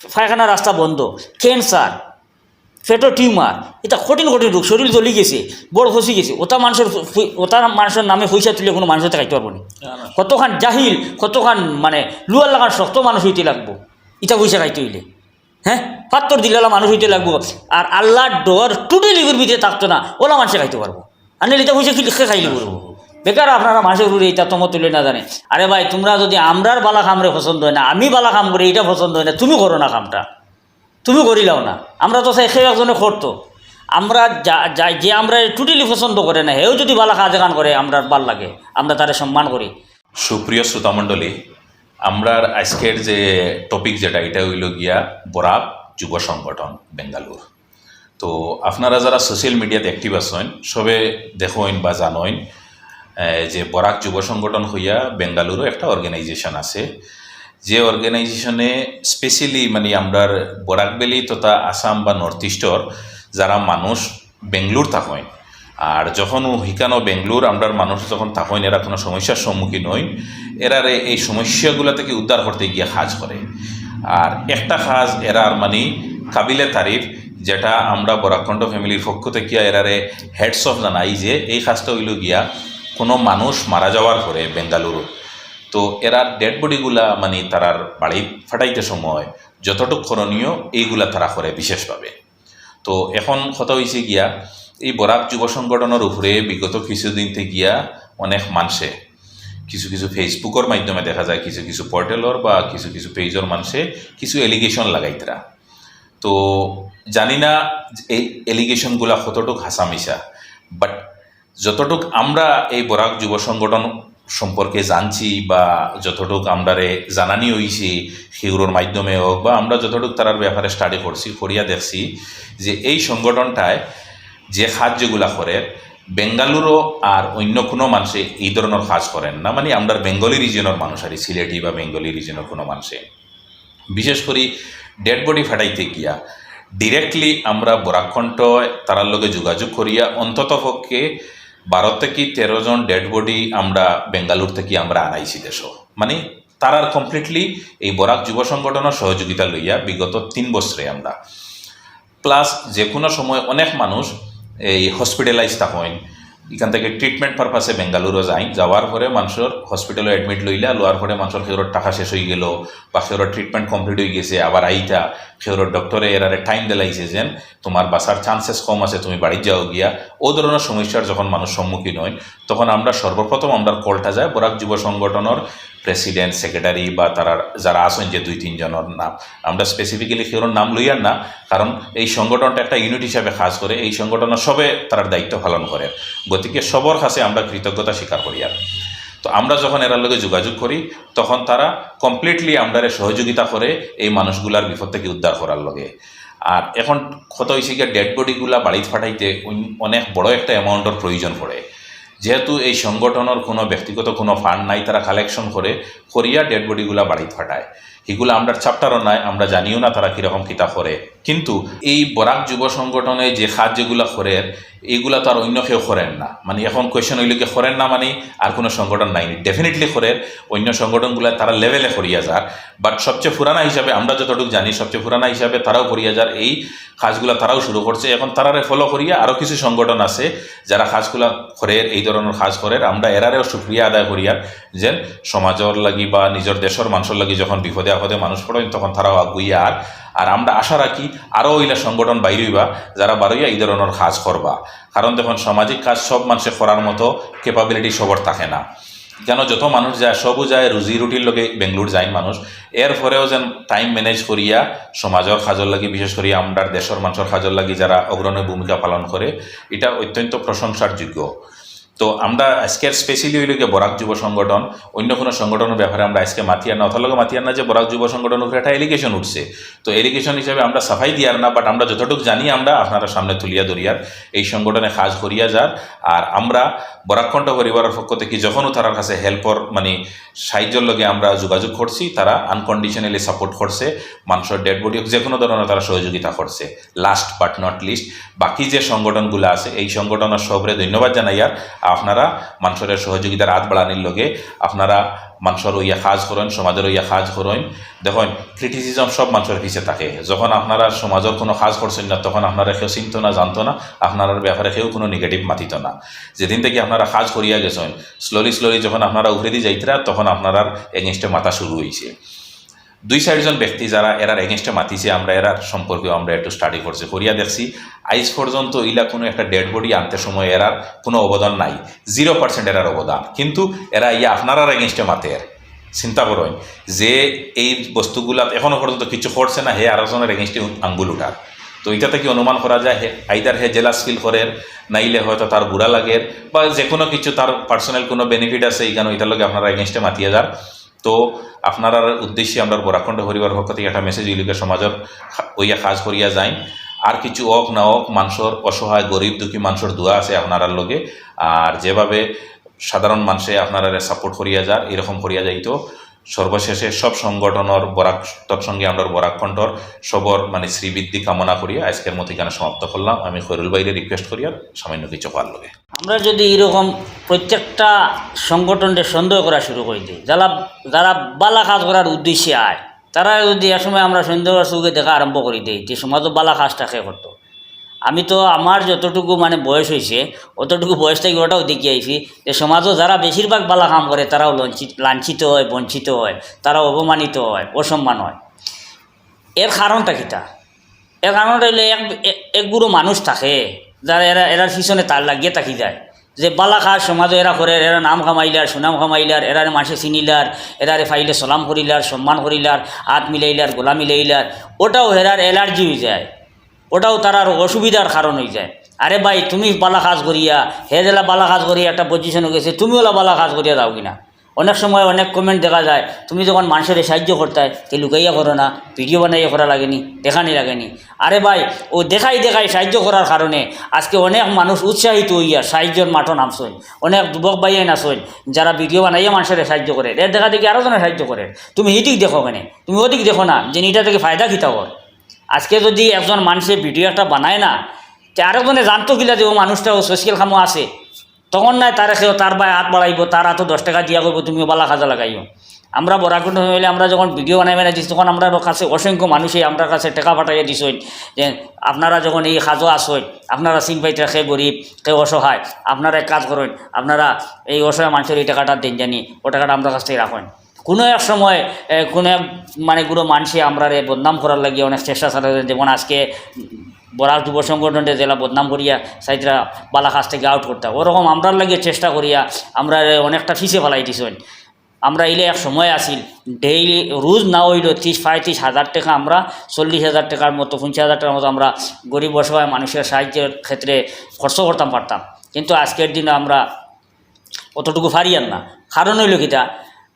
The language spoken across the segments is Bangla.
পায়খানা রাস্তা বন্ধ ক্যান্সার ফেটো টিউমার এটা কঠিন কঠিন রোগ শরীর জ্বলি গেছে বড় ফসি গেছে ওটা মানুষের ওটা মানুষের নামে পয়সা তুলে কোনো মানুষের খাইতে পারব না। কতখান জাহিল কতখান মানে লুয়ার লাগান শক্ত মানুষ হইতে লাগবো ইটা পয়সা খাইতে হইলে হ্যাঁ? পাত্তর দিলে ওলা মানুষ হইতে লাগবো আর আল্লাহর ডর টুটেলি ভিতরে থাকতো না ওলা মানুষে খাইতে পারব। আর নিলে এটা পয়সা কি খাইলে করব? বেকার আপনারা মানুষের উপরে এটা তোমার তুলে না জানে। আরে ভাই, তোমরা যদি আমরার বালা খামরে পছন্দ হয় না, আমি বালা খাম করে, এটা পছন্দ হয় না, তুমি করো না কামটা তুমি করিলাও না। আমরা তো সে একজনে করতো। আমরা যা, যা- আমরা টুটিলি পছন্দ করে না, হেও যদি বালা কাজ গান করে আমরা ভালো লাগে, আমরা তারে সম্মান করি। সুপ্রিয় শ্রোতামণ্ডলী আমরার আজকের যে টপিক যেটা, এটা হইল গিয়া বরাক যুব সংগঠন, বেঙ্গালুর। তো আপনারা যারা সোশ্যাল মিডিয়াতে অ্যাক্টিভ আছেন, সবে দেখেন বা জানেন যে বরাক যুব সংগঠন হইয়া বেঙ্গালুরু একটা অর্গানাইজেশন আছে। যে অর্গানাইজেশনে স্পেশালি মানে আমরার বরাক ভ্যালি তথা আসাম বা নর্থ ইস্টর যারা মানুষ বেঙ্গলোর থাকেন আর যখন হিকানো বেঙ্গলোর আমরার মানুষ যখন থাকেন এরা কোনো সমস্যার সম্মুখীন হইন। এরারে এই সমস্যাগুলো থেকে উদ্ধার করতে গিয়ে কাজ করে। আর একটা কাজ এরার মানে কাবিলে তারিফ, যেটা আমরা বরাকণ্ড ফ্যামিলির পক্ষ থেকে এরারে হেডস অফ জানাই যে, এই কাজটা হইল গিয়া কোনো মানুষ মারা যাওয়ার পরে বেঙ্গালুরু। তো এরা ডেড বডিগুলা মানে তারার বাড়ি ফাটাইতে সময় যতটুকু করণীয় এইগুলা তারা করে বিশেষভাবে। তো এখন কথা হয়েছে গিয়া, এই বরাক যুব সংগঠনের উপরে বিগত কিছুদিন থেকে গিয়া অনেক মানুষে, কিছু কিছু ফেসবুকের মাধ্যমে দেখা যায়, কিছু কিছু পোর্টালর বা কিছু কিছু পেজর মানুষে কিছু এলিগেশন লাগাইতরা তো জানি না এই এলিগেশনগুলা কতটুক হাসামিসা বাট যতটুক আমরা এই বরাক যুব সংগঠন সম্পর্কে জানছি বা যতটুক আমরারে জানানি হইছি সেগুলোর মাধ্যমে হোক বা আমরা যতটুক তার ব্যাপারে স্টাডি করছি করিয়া দেখছি যে এই সংগঠনটায় যে কাজ যেগুলা করে, বেঙ্গালুরু আর অন্য কোনো মানুষে এই ধরনের কাজ করেন না। মানে আমরা বেঙ্গলি রিজনের মানুষ আর সিলেটি বা বেঙ্গলি রিজনের কোনো মানুষে। বিশেষ করে ডেড বডি ফাটাইতে গিয়া ডিরেক্টলি আমরা বরাকণ্ঠ তারার লগে যোগাযোগ করিয়া অন্তত পক্ষে বারো থেকে তেরো জন ডেড বডি আমরা বেঙ্গালুর থেকে আমরা আনাইছি দেশ মানে তারার কমপ্লিটলি এই বরাক যুব সংগঠনের সহযোগিতা লইয়া বিগত তিন বছরে আমরা। প্লাস যে কোনো সময় অনেক মানুষ এই হসপিটালাইজ থাকেন এখান থেকে ট্রিটমেন্ট পারপাসে বেঙ্গালুরু যাই। যাওয়ার পরে মানুষের হসপিটালে অ্যাডমিট লইলা, লওয়ার পরে মানুষের সেওর টাকা শেষ হয়ে গেল, বা সেওর ট্রিটমেন্ট কমপ্লিট হয়ে গেছে, আবার আইতা সেওর ডক্টরে এরারে টাইম দিলাইছে যেন তোমার বাসার চান্সেস কম আছে, তুমি বাড়ি যাও গিয়া। ও ধরনের সমস্যার যখন মানুষ সম্মুখীন হয় তখন আমরা সর্বপ্রথম আমরা কলটা যায় বরাক যুব সংগঠনের প্রেসিডেন্ট, সেক্রেটারি বা তারা যারা আছেন যে দুই তিনজনের নাম। আমরা স্পেসিফিক্যালি সেওর নাম লইয়ার না, কারণ এই সংগঠনটা একটা ইউনিট হিসাবে কাজ করে, এই সংগঠনের সবে তার দায়িত্ব পালন করে। গতিকে সবর কাছে আমরা কৃতজ্ঞতা স্বীকার করি আর। তো আমরা যখন এরার লগে যোগাযোগ করি, তখন তারা কমপ্লিটলি আমরা সহযোগিতা করে এই মানুষগুলার বিপদ থেকে উদ্ধার করার লগে। আর এখন কত হয়েছে গিয়ে ডেড বডিগুলা বাড়িতে ফাটাইতে অনেক বড় একটা অ্যামাউন্টের প্রয়োজন পড়ে। যেহেতু এই সংগঠনের কোনো ব্যক্তিগত কোনো ফান্ড নাই, তারা কালেকশন করে করিয়া ডেড বডিগুলা বাড়ি ফাটায়। এগুলো আমরা চ্যাপ্টারও নাই, আমরা জানিও না তারা কীরকম কিতা করে। কিন্তু এই বরাক যুব সংগঠনে যে কাজ যেগুলা করে এইগুলা তো আর অন্য কেউ করেন না। মানে এখন কোয়েশন হইলে করেন না মানে আর কোনো সংগঠন নাই। ডেফিনেটলি করেন, অন্য সংগঠনগুলো তারা লেভেলে করিয়া যার। বাট সবচেয়ে পুরানা হিসাবে আমরা যতটুকু জানি, সবচেয়ে পুরানা হিসাবে তারাও করিয়া যার, এই কাজগুলো তারাও শুরু করছে। এখন তারারে ফলো করিয়া আরও কিছু সংগঠন আছে, যারা কাজগুলা করে, এই ধরনের কাজ করে। আমরা এরারেও সুক্রিয়া আদায় করিয়ার যে সমাজের লাগি বা নিজের দেশের মানুষের লাগি যখন বিপদে আপদে মানুষ পড়েন, তখন তারাও আগুইয়া আর আর আমরা আশা রাখি আরও ওইলা সংগঠন বাইরইবা, যারা বারইয়া এই ধরনের কাজ করবা। কারণ দেখুন, সামাজিক কাজ সব মানুষের করার মতো ক্যাপাবিলিটি সবর থাকে না। কেন? যত মানুষ যায়, সবও যায়, রুজি রুটির লগে বেঙ্গলোর যায় মানুষ। এর পরেও যেন টাইম ম্যানেজ করিয়া সমাজের কাজর লাগি, বিশেষ করিয়া আমরা দেশের মানুষের কাজর লাগি যারা অগ্রণী ভূমিকা পালন করে, এটা অত্যন্ত প্রশংসার যোগ্য। তো আমরা আজকের স্পেশালি হইল গিয়ে বরাক যুব সংগঠন, অন্য কোনো সংগঠনের ব্যাপারে আমরা আজকে মাতিয়ার না অথলগে মাতিয়ার না যে বরাক যুব সংগঠন উপরে একটা এলিগেশন উঠছে। তো এলিগেশন হিসাবে আমরা সাফাই দিয়ার না বাট আমরা যতটুকু জানি আমরা আপনারা সামনে তুলিয়া ধরিয়ার। এই সংগঠনে কাজ করিয়া যার। আর আমরা বরাকণ্ঠ পরিবারের পক্ষ থেকে যখনও তার কাছে হেল্পর মানে সাহায্যের লগে আমরা যোগাযোগ করছি, তারা আনকন্ডিশনালি সাপোর্ট করছে, মানুষের ডেড বডি যে কোনো ধরনের তারা সহযোগিতা করছে। লাস্ট বাট নট লিস্ট বাকি যে সংগঠনগুলো আছে, এই সংগঠনের সবরে ধন্যবাদ জানাই আর আপনারা মানুষের সহযোগিতার হাত বাড়ানির লগে আপনারা মানুষের ইয়া কাজ করেন, সমাজের ইয়া কাজ করেন। দেখুন ক্রিটিসিজম সব মানুষের পিছিয়ে থাকে। যখন আপনারা সমাজের কোনো কাজ করছেন না, তখন আপনারা কেউ চিনত না, জানতো না আপনার ব্যাপারে কেউ কোনো নেগেটিভ মাতিত না। যেদিন থেকে আপনারা কাজ করিয়া গেছেন স্লোলি স্লোলি যখন আপনারা উভরে দিয়ে যাইতরা, তখন আপনার এগেনস্টে মাথা শুরু হয়েছে দুই চারজন ব্যক্তি যারা এরার এগেনস্টে মাতিছে, আমরা এরার সম্পর্কে আমরা একটু স্টাডি করছি করিয়া দেখছি আইজ পর্যন্ত ইলা কোনো একটা ডেড বডি আনতে সময় এরার কোনো অবদান নাই জিরো পার্সেন্ট এরার অবদান কিন্তু এরা ইয়া আপনারার এগেনস্টে মাতে এর চিন্তা করেন যে এই বস্তুগুলা এখনও পর্যন্ত কিছু করছে না, হে আরেকজনের এগেনস্টে আঙ্গুল উঠার তো এটা থেকে অনুমান করা যায়, he, either he jealous feel করেন নাইলে হয়তো তার বুড়া লাগে বা যে কোনো কিছু তার পার্সোনাল কোনো বেনিফিট আছে এইখানে এটার লগে আপনারা এগেনস্টে মাতিয়ে যান তো আপনার উদ্দেশ্যে আমরা বরাখণ্ড হরিবার পক্ষ থেকে একটা মেসেজ ইলিকে সমাজের ওইয়া কাজ করিয়া যাই। আর কিছু অক না অক, মানুষের অসহায়, গরিব, দুঃখী মানুষের দোয়া আছে আপনারার লগে। আর যেভাবে সাধারণ মানুষে আপনারা সাপোর্ট করিয়া যার, এরকম করিয়া যাইতো। সর্বশেষে সব সংগঠনের বরাক, তৎসঙ্গে আমরা বরাকণ্ঠর সবর মানে শ্রীবৃদ্ধি কামনা করিয়া আজকের মতো এখানে সমাপ্ত করলাম। আমি খৈরুল বাইরে রিকোয়েস্ট করিয়া সামান্য কিছু পার লগে। আমরা যদি এরকম প্রত্যেকটা সংগঠনকে সন্দেহ করা শুরু করে দিই, যারা যারা বালা কাজ করার উদ্দেশ্যে আয়, তারা যদি একসময় আমরা সন্দেহ চোখে দেখা আরম্ভ করে দিই যে সমাজও বালা কাজটা খেয়ে করতো? আমি তো আমার যতটুকু মানে বয়স হয়েছে অতটুকু বয়স থেকে ওটাও দেখি আইছি যে সমাজও যারা বেশিরভাগ বালা কাম করে, তারাও লঞ্চিত, লাঞ্ছিত হয়, বঞ্চিত হয়, তারাও অপমানিত হয়, অসম্মান হয়। এর কারণটা কিটা? এর কারণটা হইলে এক এক- একগুলো মানুষ থাকে, যারা এরা, এরার পিছনে তার লাগিয়ে থাকি যায়। যে বালা খাস সমাজে এরা করে, এরা নাম কামাইলার, সুনাম কামাইলার, এরারে মাসে চিনিলার, এরারে ফাইলে সলাম করিলার, সম্মান করিলার, হাত মিলাইলার গোলা মিলাইলার, ওটাও হেরার অ্যালার্জি হয়ে যায়। ওটাও তার অসুবিধার কারণ হয়ে যায়। আরে ভাই, তুমি বালা কাজ করিয়া, হে জেলা বালা কাজ করিয়া একটা পজিশনে গেছে তুমি ওলা বালা কাজ করিয়া দাও কিনা? অনেক সময় অনেক কমেন্ট দেখা যায়, তুমি যখন মানুষের সাহায্য করতে তে লুকাইয়া করো না ভিডিও বানাইয়া করা লাগেনি, দেখানি লাগেনি। আরে ভাই, ও দেখাই দেখাই সাহায্য করার কারণে আজকে অনেক মানুষ উৎসাহিত হইয়া সাহায্যের মাঠও নামছই অনেক যুবক ভাইয়াই নাচই যারা ভিডিও বানাইয়া মানুষের সাহায্য করে এর দেখা দেখি আরও জনের সাহায্য করে। তুমি হিদিক দেখো কেনে? তুমি ওদিক দেখো না, যে এটা থেকে ফায়দা খিতা কর আজকে যদি একজন মানুষের ভিডিও একটা বানায় না, তে আরেকজনে জানতো কিলা যে ও মানুষটা, ও সোশ্যাল কামও আছে। তখন নাই তার কেউ তার বাই হাত বাড়াইব, তার হাতও দশ টাকা দিয়া করব তুমিও বালা খাজা লাগাইও। আমরা বরাকুণ্ড হইলে আমরা যখন ভিডিও বানাই বানাই দিচ্ছি তখন আমরা কাছে অসংখ্য মানুষই আমরা কাছে টাকা পাঠাইয়া দিছই যে আপনারা যখন এই সাজো আসই আপনারা চিন পাইতে সে গরিব, কেউ অসহায়, আপনারা এক কাজ করেন, আপনারা এই অসহায় মানুষের এই টাকাটা দিন জানি, ও টাকাটা আমরা কাছ থেকে রাখেন। কোনো এক সময় কোনো এক মানে কোনো মানুষে আমরা রে বদনাম করার লাগিয়ে অনেক চেষ্টা চালাতেন যেমন আজকে বরাক যুব সংগঠনটা জেলা বদনাম করিয়া সাইদরা বালা কাছ থেকে আউট করতাম ওরকম আমরার লাগিয়ে চেষ্টা করিয়া আমরা অনেকটা ফিসে ফেলাই দিছেন আমরা এলে এক সময় আসিল ডেইলি রোজ না হইল ত্রিশ, পঁয়ত্রিশ হাজার টাকা আমরা, চল্লিশ হাজার টাকার মতো, পঞ্চাশ হাজার টাকার মতো আমরা গরিব অসহায় মানুষের সাহায্যের ক্ষেত্রে খরচ করতাম, পারতাম। কিন্তু আজকের দিনে আমরা অতটুকু ফারিয়ান না। কারণ হইল কিটা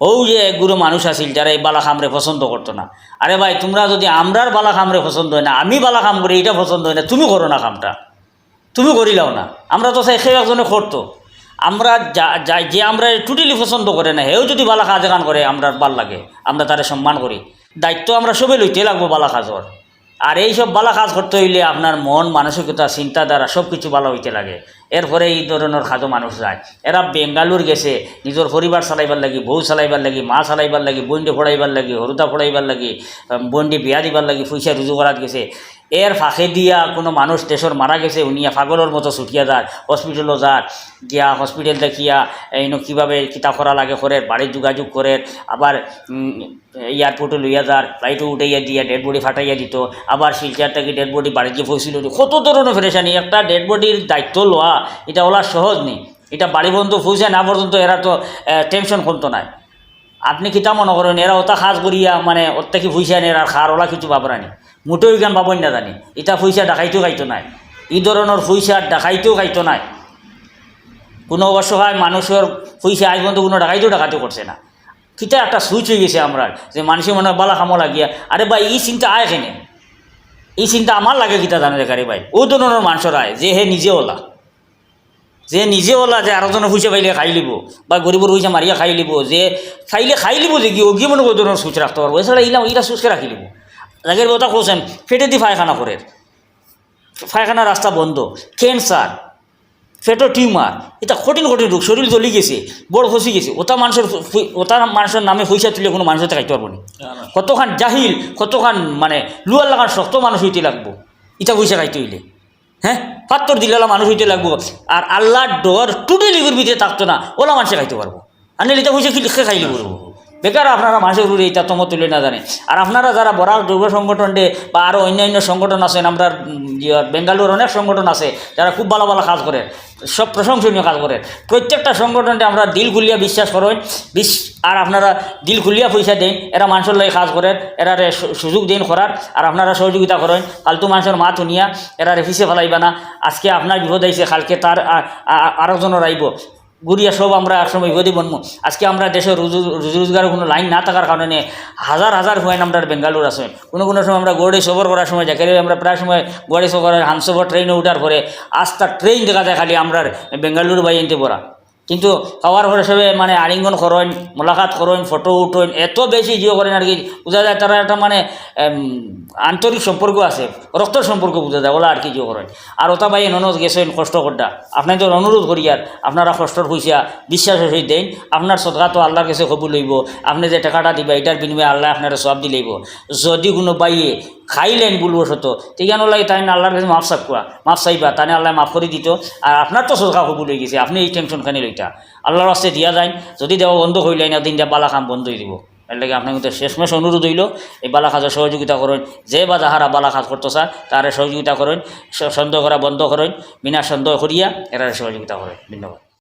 ও যে একগুলো মানুষ আছিল, যারা এই বালা খামরে পছন্দ করতো না। আরে ভাই, তোমরা যদি আমরার বালা খামরে পছন্দ হয় না, আমি বালা খাম করি এটা পছন্দ হয় না, তুমি করো না কামটা তুমি করিলাও না। আমরা তো সে একজনে করতো। আমরা যা, যা- আমরা টোটালি পছন্দ করে না, হেও যদি বালা কাজ গান করে আমরা ভালো লাগে, আমরা তারে সম্মান করি। দায়িত্ব আমরা সবে লইতে লাগবো বালা কাজর আর এই সব বালা কাজ করতে হইলে আপনার মন, মানসিকতা, চিন্তাধারা সব কিছু ভালো হইতে লাগে। এরপরে এই ধরনের খাজো মানুষ যায়। এরা বেঙ্গালুর গেছে, নিজের পরিবার চালাইবার লাগি, বউ চালাইবার লাগি, মা চালাইবার লাগি বন্ডি ফোড়াইবার লাগি, হরুদা ফোড়াইবার লাগি বন্ডি বিয়া দিবার লাগি, পয়সা রুজু করাত গেছে। এর ফাঁকে দিয়া কোনো মানুষ দেশের মারা গেছে উনিয়া পাগলের মতো ছুটিয়া যার হসপিটালও যার গিয়া হসপিটাল দেখিয়া, এইনো কীভাবে কিতাব করা লাগে করে বাড়ির যোগাযোগ করে আবার এয়ারপোর্টে লইয়া যার ফ্লাইটে উঠাইয়া দিয়া ডেড বডি ফাটাইয়া দিত, আবার শিলচারটাকে ডেড বডি বাড়ি গিয়ে পৌঁছিল। কত ধরনের ফেরেশানি একটা ডেড বডির দায়িত্ব লওয়া এটা ওলা সহজ নেই। এটা বাড়ি পর্যন্ত পৌঁছায় না পর্যন্ত এরা তো টেনশন কমতো নাই আপনি কিতা মনে করেন এরা ওটা খাস করিয়া মানে ওর থেকে পয়সা নেই আর খার ওলা কিছু বাবরানি মোটেও গান পাবই না জানি। এটা পয়সা ডাকাইতেও খাইতো নাই। এই ধরনের পয়সা ডাকাইতেও খাইতো নাই। কোনো অসহায় মানুষের পয়সা আজ পর্যন্ত কোনো ডাকাইতেও ডাকাতে করছে না। কিতা একটা সুইচ হয়ে গেছে আমরা, যে মানুষের মনে বালা খামো লাগিয়া, আরে ভাই এই চিন্তা আয় এখানে এই চিন্তা আমার লাগে কিতা জানে রে ভাই? ও ধরনের মানুষের আয়, যে হে নিজে ওলা। যে নিজে ওলা যে আরেকজনের পয়সা পাইলে খাই লিব বা গরিবের পয়সা মারিয়া খাই লিব যে খাইলে খাই লিব যে কি ওগিয়ে মনে ধরনের সুচ রাখতে পারব এছাড়া ইলাম ইলা সুচকে রাখি লিব। লাগের কথা কোসেন ফেটে দি পায়খানা করে পায়খানা রাস্তা বন্ধ। ক্যান্সার ফেটো টিউমার এটা কঠিন কঠিন রোগ শরীর জ্বলি গেছে বড় ফসি গেছে। ওটা মানুষের ওটা মানুষের নামে পয়সা তুলে কোনো মানুষের খাইতে পারব না? কতখান জাহিল কতখান মানে লুয়ার লাগান শক্ত মানুষ হইতে লাগবো। ইটা পয়সা খাইতে হইলে হ্যাঁ? পাত্তর দিলে ওলা মানুষ হইতে লাগবো। আর আল্লাহর ডর টুটেলি ভিতরে থাকতো না, ওলা মানুষে খাইতে পারব। আর নিলে তো লিখে খাইলে করব? বেকার আপনারা মানুষের উপরে এটা তম তুলে না জানে। আর আপনারা যারা বড় যুব সংগঠন ডে বা আরও অন্যান্য সংগঠন আছেন আমরা বেঙ্গালুর অনেক সংগঠন আছে, যারা খুব ভালো ভালো কাজ করে, সব প্রশংসনীয় কাজ করে। প্রত্যেকটা সংগঠনকে আমরা দিল খুলিয়া বিশ্বাস করেন, বিশ, আর আপনারা দিল খুলিয়া পয়সা দেন, এরা মানুষের লাগে কাজ করেন এরারে সুযোগ দিন করার, আর আপনারা সহযোগিতা করেন, ফালতু মানুষের মা তুনিয়া এরারে ফিসে ফেলাইবা না। আজকে আপনার বিপদ আইছে, কালকে তার আরেকজনের আইব গুড়িয়া সব আমরা একসময় গদি বনবো আজকে আমরা দেশে রুজু রুজি রোজগারের কোনো লাইন না থাকার কারণে হাজার হাজার হুয়াইন আমরা বেঙ্গালুর আছে। কোনো কোনো সময় আমরা গড়ে সবর করার সময় দেখে আমরা প্রায় সময় গড়ে সবর হানসবর ট্রেনে উঠার পরে আস্তা ট্রেন দেখা যায় খালি আমরা বেঙ্গালুরু বাই আনতে পড়া কিন্তু খাওয়ার পরে সবে মানে আলিঙ্গন করেন মোলাকাত করেন ফটো উঠেন এত বেশি জিও করেন আর কি বোঝা যায় তারা একটা মানে আন্তরিক সম্পর্ক আছে রক্তর সম্পর্ক বোঝা যায়, ওলা আর কি জিও করেন আর ওটা ভাই ননদ গেছেন, কষ্ট করটা আপনাদের অনুরোধ করি আর আপনারা কষ্টর পয়সা বিশ্বাসের সহিত দেন, আপনার সদকা তো আল্লাহর কাছে কবুল লইব আপনি যে টাকাটা দিবা এটার বিনিময়ে আল্লাহ আপনারা সব দিলেইব যদি কোনো বাইয়ে খাইলেন বলব সত তেগানো লাগে তাই না আল্লাহর কাছে মাফ চাকুয়া মাফ চাইবা তানে আল্লাহ মাফ করে দিত আর আপনার তো সদকা কবুল হয়ে গেছে, আপনি এই টেনশনখানি লইটা আল্লাহর আস্তে দিয়া যায় যদি দেওয়া বন্ধ হইলে না দিন বালা কাম বন্ধ হয়ে দিব। এর লাগে আপনার কিন্তু শেষমেশ অনুরোধ হইল, এই বালা কাজে সহযোগিতা করেন। যে বা যাহারা বালা কাজ করতে স্যার তারে সহযোগিতা করেন সন্দেহ করা বন্ধ করেন, বিনা সন্দেহ করিয়া এরা সহযোগিতা করেন। ধন্যবাদ।